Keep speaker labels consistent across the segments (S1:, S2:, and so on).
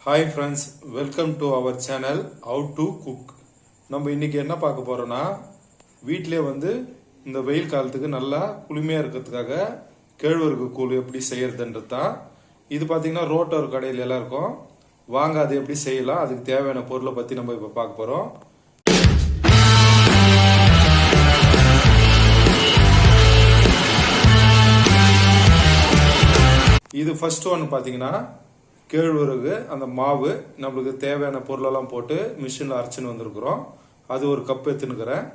S1: Hi friends welcome to our channel how to cook நம்ம இன்றைக்கி என்ன பார்க்க போகிறோன்னா வீட்டிலே வந்து இந்த வெயில் காலத்துக்கு நல்லா குளுமையாக இருக்கிறதுக்காக கேழ்வரகு கூழ் எப்படி செய்கிறதுன்றது தான். இது பார்த்திங்கன்னா ரோட்டோர் கடையில் எல்லாம் இருக்கும் வாங்க அது எப்படி செய்யலாம் அதுக்கு தேவையான பொருளை பற்றி நம்ம இப்போ பார்க்க போகிறோம் இது ஃபர்ஸ்ட் ஒன்று பார்த்தீங்கன்னா கேழ்வரகு அந்த மாவு நம்மளுக்கு தேவையான பொருளெல்லாம் போட்டு மிஷினில் அரைச்சின்னு வந்திருக்கிறோம். அது ஒரு கப் எடுத்துன்னுக்கிறேன்.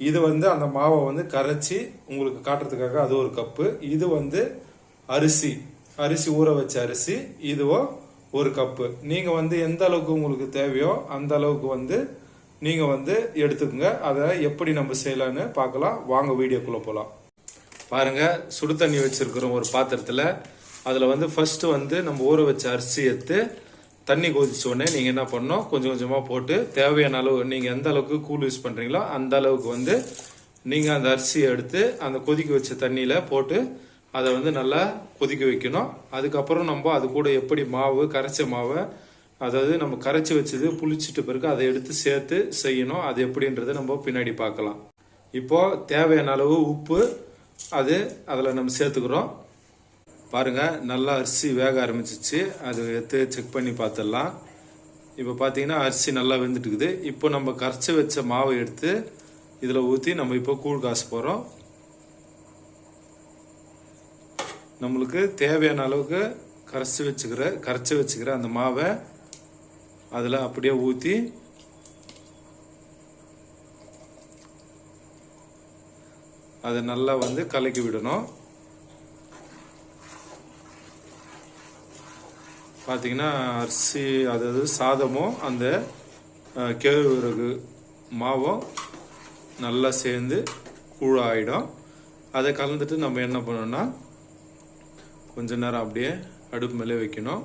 S1: இது வந்து அந்த மாவை வந்து கரைச்சி உங்களுக்கு காட்டுறதுக்காக அது ஒரு கப்பு இது வந்து அரிசி. அரிசி ஊற வச்ச அரிசி இதுவோ ஒரு கப்பு நீங்கள் வந்து எந்த அளவுக்கு உங்களுக்கு தேவையோ அந்த அளவுக்கு வந்து நீங்கள் வந்து எடுத்துக்கோங்க. அதை எப்படி நம்ம செய்யலான்னு பார்க்கலாம். வாங்க வீடியோக்குள்ளே போகலாம் பாருங்கள் சுடு தண்ணி வச்சுருக்கிறோம் ஒரு பாத்திரத்தில் அதில் வந்து ஃபஸ்ட்டு வந்து நம்ம ஊற வச்ச அரிசி எடுத்து தண்ணி கொதிச்சோடனே நீங்கள் என்ன பண்ணணும்? கொஞ்சம் கொஞ்சமாக போட்டு தேவையான அளவு நீங்கள் எந்த அளவுக்கு கூழ் யூஸ் பண்ணுறீங்களோ அந்த அளவுக்கு வந்து நீங்கள் அந்த அரிசியை எடுத்து அந்த கொதிக்க வச்ச தண்ணியில் போட்டு அதை வந்து நல்லா கொதிக்க வைக்கணும். அதுக்கப்புறம் நம்ம அது கூட எப்படி மாவு கரைச்ச மாவை அதாவது நம்ம கரைச்சி வச்சது புளிச்சிட்ட பிறகு அதை எடுத்து சேர்த்து செய்யணும். அது எப்படின்றத நம்ம பின்னாடி பார்க்கலாம். இப்போது தேவையான அளவு உப்பு அது அதில் நம்ம சேர்த்துக்கிறோம். பாருங்க நல்லா அரிசி வேக ஆரம்பிச்சிச்சு. அது எடுத்து செக் பண்ணி பார்த்துடலாம் இப்போ பார்த்தீங்கன்னா அரிசி நல்லா வெந்துட்டுக்குது இப்போ நம்ம கரைச்சி வச்ச மாவை எடுத்து இதில் ஊற்றி நம்ம இப்போ கூழ் காசு போகிறோம் நம்மளுக்கு தேவையான அளவுக்கு கரைச்சி வச்சுக்கிற கரைச்சி வச்சுக்கிற அந்த மாவை அதில் அப்படியே ஊற்றி அதை நல்லா வந்து கலக்கி விடணும். பார்த்தீங்கன்னா அரிசி அதாவது சாதமும் அந்த கேழ்வரகு மாவும் நல்லா சேர்ந்து கூழாயிடும். அதை கலந்துட்டு நம்ம என்ன பண்ணணும்னா கொஞ்ச நேரம் அப்படியே அடுப்பு மேலே வைக்கணும்.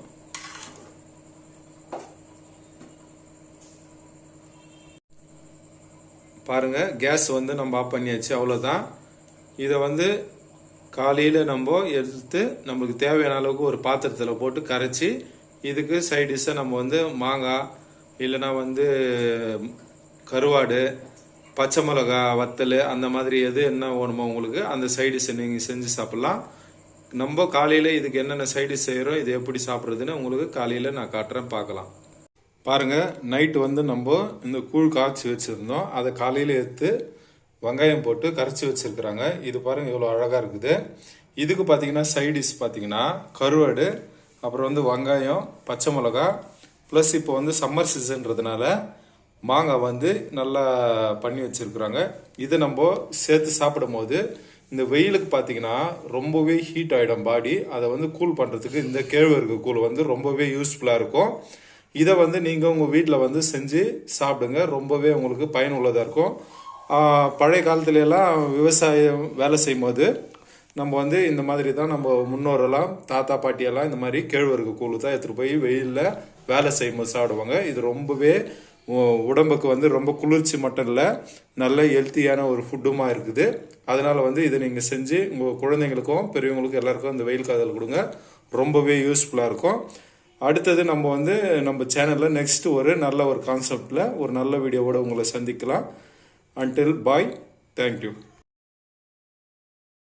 S1: பாருங்க கேஸ் வந்து நம்ம ஆஃப் பண்ணியாச்சு அவ்வளோதான் இதை வந்து காலையில் நம்ம எடுத்து நம்மளுக்கு தேவையான அளவுக்கு ஒரு பாத்திரத்தில் போட்டு கரைச்சி இதுக்கு சைட் டிஷ்ஷாக நம்ம வந்து மாங்காய் இல்லைன்னா வந்து கருவாடு பச்சை மிளகா வத்தல் அந்த மாதிரி எது என்ன வேணுமோ உங்களுக்கு அந்த சைட் டிஷ்ஷை நீங்கள் செஞ்சு சாப்பிட்லாம். நம்ம காலையில் இதுக்கு என்னென்ன சைடிஷ் டிஷ் செய்கிறோம் இது எப்படி சாப்பிட்றதுன்னு உங்களுக்கு காலையில் நான் காட்டுறேன் பார்க்கலாம். பாருங்கள் நைட்டு வந்து நம்ம இந்த கூழ் காய்ச்சி வச்சுருந்தோம். அதை காலையில் எடுத்து வெங்காயம் போட்டு கரைச்சி வச்சிருக்கிறாங்க. இது பாருங்க இவ்வளோ அழகாக இருக்குது. இதுக்கு பார்த்தீங்கன்னா சைடிஷ் பார்த்தீங்கன்னா கருவாடு அப்புறம் வந்து வெங்காயம் பச்சை மிளகா ப்ளஸ் இப்போ வந்து சம்மர் சீசன்றதுனால மாங்காய் வந்து நல்லா பண்ணி வச்சுருக்குறாங்க. இதை நம்ம சேர்த்து சாப்பிடும் போது இந்த வெயிலுக்கு பார்த்தீங்கன்னா ரொம்பவே ஹீட் ஆகிடும் பாடி அதை வந்து கூல் பண்ணுறதுக்கு இந்த கேழ்வரகு கூழ் வந்து ரொம்பவே யூஸ்ஃபுல்லாக இருக்கும். இதை வந்து நீங்கள் உங்கள் வீட்டில் வந்து செஞ்சு சாப்பிடுங்க. ரொம்பவே உங்களுக்கு பயனுள்ளதாக இருக்கும். பழைய காலத்துல எல்லாம் விவசாயம் வேலை செய்யும் போது நம்ம வந்து இந்த மாதிரி தான் நம்ம முன்னோரெல்லாம் தாத்தா பாட்டியெல்லாம் இந்த மாதிரி கேழ்வரகு கூழ் தான் எடுத்துகிட்டு போய் வெயிலில் வேலை செய்யும் போது சாப்பிடுவாங்க. இது ரொம்பவே உடம்புக்கு வந்து ரொம்ப குளிர்ச்சி மட்டும் இல்லை நல்ல ஹெல்த்தியான ஒரு ஃபுட்டுமா இருக்குது. அதனால் வந்து இதை நீங்கள் செஞ்சு உங்கள் குழந்தைங்களுக்கும் பெரியவங்களுக்கும் எல்லாருக்கும் இந்த வெயில் காதல் கொடுங்க. ரொம்பவே யூஸ்ஃபுல்லாக இருக்கும். அடுத்தது நம்ம வந்து நம்ம சேனலில் நெக்ஸ்ட் ஒரு நல்ல ஒரு கான்செப்டில் ஒரு நல்ல வீடியோவோட உங்களை சந்திக்கலாம். Until bye. Thank you.